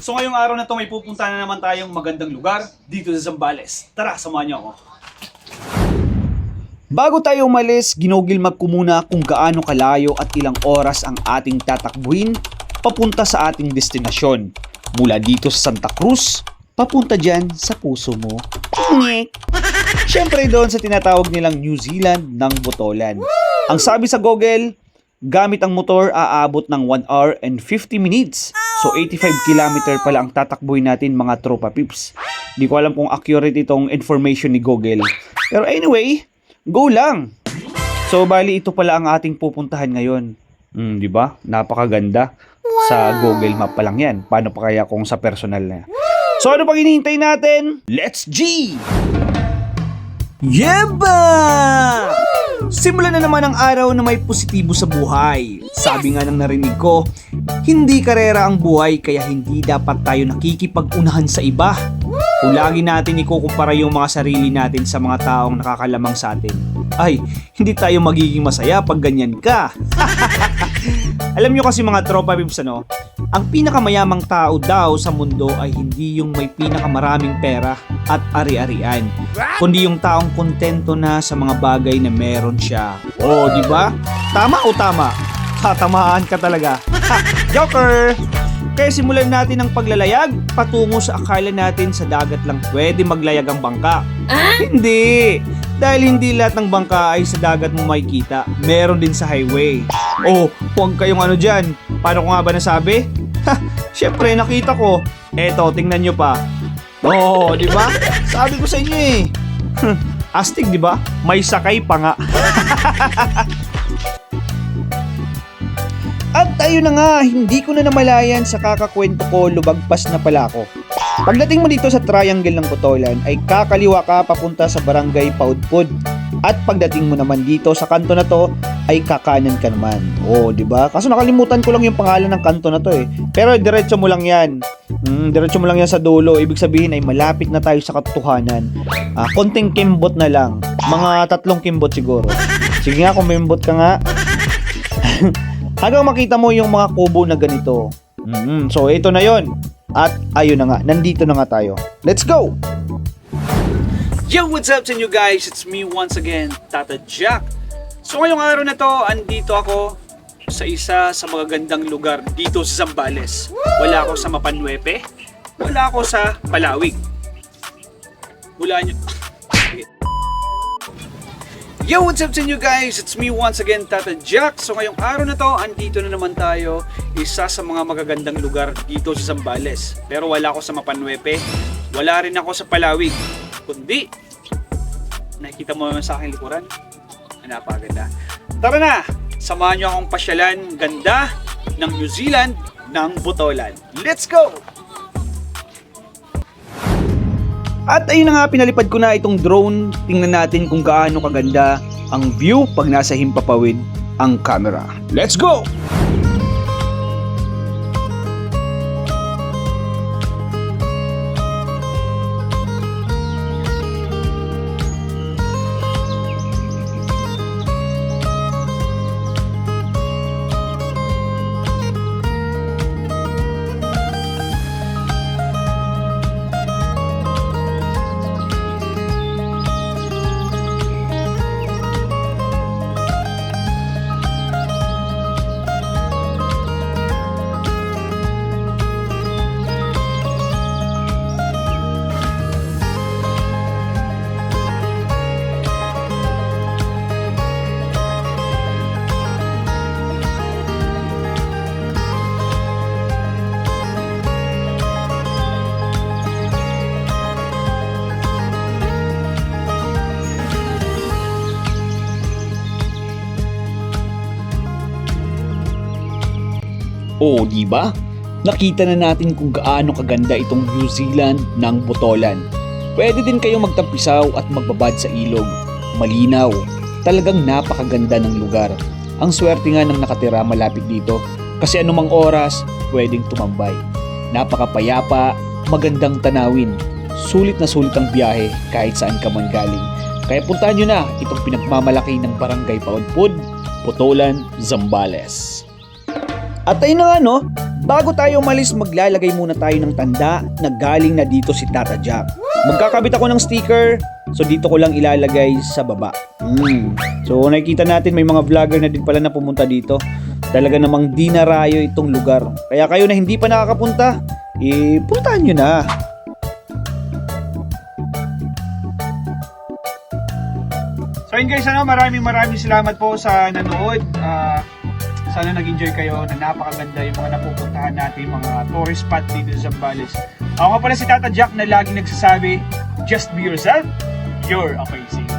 So ngayong araw na to may pupunta na naman tayong magandang lugar dito sa Zambales. Tara, samahan niyo ako. Bago tayo umalis, ginugil map ko muna kung gaano kalayo at ilang oras ang ating tatakbuhin papunta sa ating destinasyon. Mula dito sa Santa Cruz, papunta dyan sa puso mo. Ngek! Siyempre doon sa tinatawag nilang New Zealand ng Botolan. Ang sabi sa Google, gamit ang motor aabot ng 1 hour and 50 minutes. So 85 kilometer pala ang tatakbuhin natin mga tropa pips. Di ko alam kung accurate itong information ni Google. Pero anyway, go lang. So bali ito pala ang ating pupuntahan ngayon. Hmm, di ba? Napakaganda. Sa Google Map pa lang yan. Paano pa kaya kung sa personal na? So ano pang hinihintay natin? Let's G! Yeba! Simulan na naman ang araw na may positibo sa buhay. Sabi nga ng narinig ko, hindi karera ang buhay kaya hindi dapat tayo nakikipag-unahan sa iba. Kung lagi natin ikukumpara yung mga sarili natin sa mga taong nakakalamang sa atin, ay, hindi tayo magiging masaya pag ganyan ka. Alam nyo kasi mga tropa pips ano, ang pinakamayamang tao daw sa mundo ay hindi yung may pinakamaraming pera at ari-arian, kundi yung taong kontento na sa mga bagay na meron siya. Oh, di ba? Tama o tama? Tatamaan ka talaga. Ha, Joker! Kaya simulan natin ang paglalayag patungo sa akala natin sa dagat lang pwede maglayag ang bangka. Hindi! Dahil hindi lahat ng bangka ay sa dagat mo makikita. Meron din sa highway. Oh, huwag kayong ano dyan. Paano ko nga ba nasabi? Ha, syempre nakita ko. Eto, tingnan nyo pa. Oh, di ba? Sabi ko sa inyo eh. Astig, di ba? May sakay pa nga. At ayun na nga, hindi ko na namalayan sa kakakwento ko, lubagpas na pala ako. Pagdating mo dito sa triangle ng Putolan ay kakaliwa ka papunta sa barangay Paudpud. At pagdating mo naman dito sa kanto na to ay kakanan ka naman. Oh, di ba? Kaso nakalimutan ko lang yung pangalan ng kanto na to eh. Pero diretso mo lang 'yan. Mm, diretso mo lang 'yan sa dulo. Ibig sabihin ay malapit na tayo sa katotohanan. Ah, konting kimbot na lang. Mga tatlong kimbot siguro. Sige nga, kumimbot ka nga. Hanggang makita mo yung mga kubo na ganito. Mhm, So, ito na yon. At ayun na nga, nandito na nga tayo. Let's go! Yo, what's up sa inyo guys? It's me once again, Tata Jack. So ngayong araw na to, andito ako sa isa sa mga gandang lugar dito sa Zambales. Wala ako sa Mapanwepe, wala ako sa Palawig. Wala nyo... Yo, what's up sa inyo guys? It's me once again, Tata Jack. So ngayong araw na to, andito na naman tayo isa sa mga magagandang lugar dito sa Zambales. Pero wala ako sa Mapanwepe, wala rin ako sa Palawig. Kundi, nakikita mo naman sa aking likuran, na napakaganda. Tara na, samahan nyo akong pasyalan ganda ng New Zealand ng Botolan. Let's go! At ayun na nga, pinalipad ko na itong drone. Tingnan natin kung gaano kaganda ang view pag nasa himpapawid ang camera. Let's go! Oo, di ba? Nakita na natin kung gaano kaganda itong New Zealand ng Botolan. Pwede din kayong magtampisaw at magbabad sa ilog. Malinaw. Talagang napakaganda ng lugar. Ang swerte nga ng nakatira malapit dito kasi anumang oras pwedeng tumambay. Napakapayapa, magandang tanawin. Sulit na sulit ang biyahe kahit saan ka man galing. Kaya puntahan nyo na itong pinagmamalaki ng Barangay Paudpud, Putolan, Zambales. At ayun na nga no, bago tayo umalis maglalagay muna tayo ng tanda na galing na dito si Tata Jack. Magkakabit ako ng sticker, so dito ko lang ilalagay sa baba. Mm. So nakikita natin may mga vlogger na din pala na pumunta dito. Talaga namang di narayo itong lugar. Kaya kayo na hindi pa nakakapunta, eh puntahan nyo na. So yun guys, ano, maraming maraming salamat po sa nanood. Ah, sana nag-enjoy kayo na napakaganda yung mga napupuntahan natin, mga tourist spot dito sa Zambales. Ako pala si Tata Jack na laging nagsasabi, just be yourself, you're amazing.